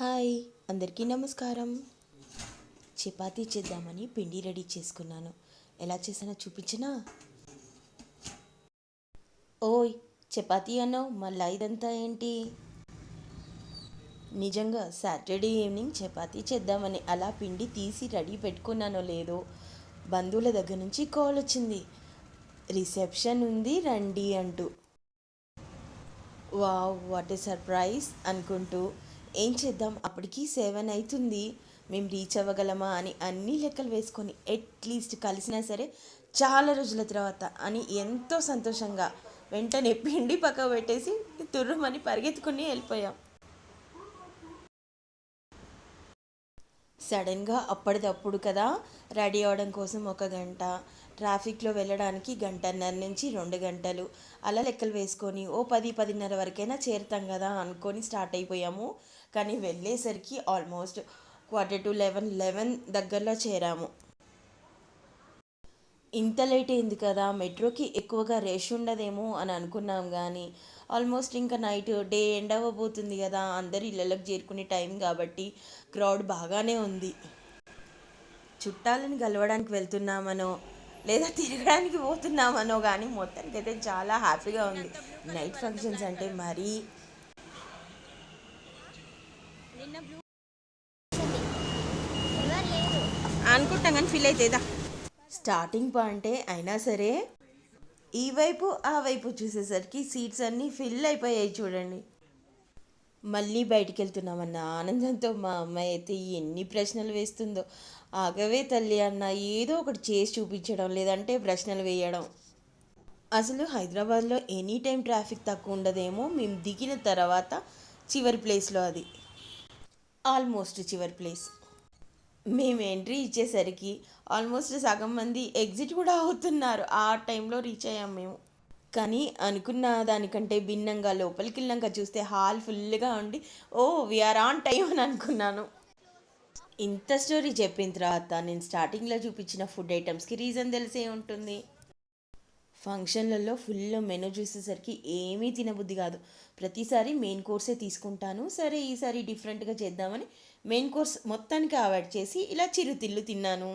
Hi అందరికీ నమస్కారం. చపాతీ చేద్దామని పిండి రెడీ చేసుకున్నాను. ఎలా చేసానో చూపించనా? ఓయ్ చపాతీ అన్నావు మళ్ళీ ఇదంతా ఏంటి? నిజంగా సాటర్డే ఈవినింగ్ చపాతీ చేద్దామని అలా పిండి తీసి రెడీ పెట్టుకున్నానో లేదో బంధువుల దగ్గర నుంచి కాల్ వచ్చింది. రిసెప్షన్ ఉంది రండి అంటూ. వావ్ వాట్ ఏ సర్ప్రైజ్ అనుకుంటూ ఏం చేద్దాం? అప్పటికి సెవెన్ అవుతుంది మేము రీచ్ అవ్వగలమా అని అన్ని లెక్కలు వేసుకొని అట్లీస్ట్ కలిసినా సరే చాలా రోజుల తర్వాత అని ఎంతో సంతోషంగా వెంటనే పిండి పక్క పెట్టేసి తుర్రమని పరిగెత్తుకుని వెళ్ళిపోయాం. సడన్గా అప్పటిదప్పుడు కదా రెడీ అవడం కోసం ఒక గంట ట్రాఫిక్లో వెళ్ళడానికి గంటన్నర నుంచి రెండు గంటలు. అలా లెక్కలు వేసుకొని ఓ పది పదిన్నర వరకైనా చేరుతాం కదా అనుకొని స్టార్ట్ అయిపోయాము. కానీ వెళ్ళేసరికి almost quarter to eleven eleven దగ్గరలో చేరాము. ఇంత లేట్ అయింది కదా మెట్రోకి ఎక్కువగా రష్ ఉండదేమో అని అనుకున్నాం కానీ ఆల్మోస్ట్ ఇంకా నైట్ డే ఎండ్ అవ్వబోతుంది కదా అందరు ఇళ్ళలోకి చేరుకునే టైం కాబట్టి క్రౌడ్ బాగానే ఉంది. చుట్టాలను కలవడానికి వెళ్తున్నామనో లేదా తిరగడానికి పోతున్నామనో కానీ మొత్తానికి అయితే చాలా హ్యాపీగా ఉంది. నైట్ ఫంక్షన్స్ అంటే మరీ అనుకుంటాం కానీ ఫీల్ అవుతుందా స్టార్టింగ్ పాయింటే అయినా సరే ఈ వైపు ఆ వైపు చూసేసరికి సీట్స్ అన్నీ ఫిల్ అయిపోయాయి చూడండి. మళ్ళీ బయటికి వెళ్తున్నామన్న ఆనందంతో మా అమ్మాయి అయితే ఎన్ని ప్రశ్నలు వేస్తుందో. ఆగవే తల్లి అన్న ఏదో ఒకటి చేసి చూపించడం లేదంటే ప్రశ్నలు వేయడం. అసలు హైదరాబాద్లో ఎనీ టైం ట్రాఫిక్ తక్కువ ఉండదేమో మేము దిగిన తర్వాత చివరి ప్లేస్లో అది. ఆల్మోస్ట్ చివరి ప్లేస్. మేము ఎంట్రీ ఇచ్చేసరికి ఆల్మోస్ట్ సగం మంది ఎగ్జిట్ కూడా అవుతున్నారు. ఆ టైంలో రీచ్ అయ్యాం మేము. కానీ అనుకున్న దానికంటే భిన్నంగా లోపలికి వెళ్ళాక చూస్తే హాల్ ఫుల్గా ఉండి ఓ వీఆర్ ఆన్ టైం అని అనుకున్నాను. ఇంత స్టోరీ చెప్పిన తర్వాత నేను స్టార్టింగ్లో చూపించిన ఫుడ్ ఐటమ్స్కి రీజన్ తెలిసే ఉంటుంది. ఫంక్షన్లలో ఫుల్ మెనూ చూసేసరికి ఏమీ తినబుద్ధి కాదు. ప్రతిసారి మెయిన్ కోర్సే తీసుకుంటాను సరే ఈసారి డిఫరెంట్గా చేద్దామని మెయిన్ కోర్స్ మొత్తానికి అవాయిడ్ చేసి ఇలా చిరుతిళ్ళు తిన్నాను.